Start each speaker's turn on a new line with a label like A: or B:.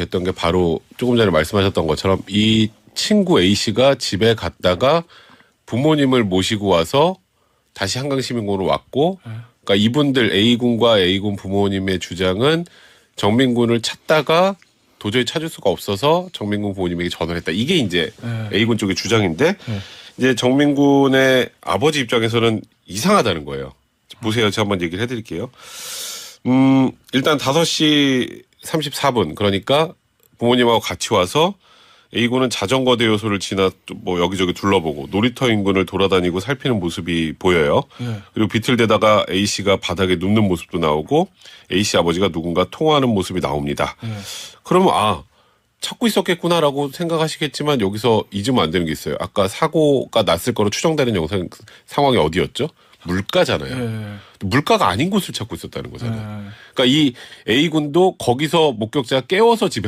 A: 했던 게 바로 조금 전에 말씀하셨던 것처럼 이 친구 A 씨가 집에 갔다가 부모님을 모시고 와서 다시 한강 시민공으로 왔고, 그러니까 이분들 A 군과 A 군 부모님의 주장은 정민군을 찾다가 도저히 찾을 수가 없어서 정민군 부모님에게 전화를 했다. 이게 이제
B: 네.
A: A 군 쪽의 주장인데 이제 정민군의 아버지 입장에서는 이상하다는 거예요. 보세요. 제가 한번 얘기를 해드릴게요. 음, 일단 5시 34분 그러니까 부모님하고 같이 와서 A군은 자전거 대요소를 지나 또뭐 여기저기 둘러보고 놀이터 인근을 돌아다니고 살피는 모습이 보여요.
B: 예.
A: 그리고 비틀대다가 A 씨가 바닥에 눕는 모습도 나오고 A 씨 아버지가 누군가 통화하는 모습이 나옵니다.
B: 예.
A: 그러면 아 찾고 있었겠구나라고 생각하시겠지만 여기서 잊으면 안 되는 게 있어요. 아까 사고가 났을 거로 추정되는 영상 상황이 어디였죠? 물가잖아요.
B: 예.
A: 물가가 아닌 곳을 찾고 있었다는 거잖아요.
B: 예.
A: 그러니까 이 A 군도 거기서 목격자가 깨워서 집에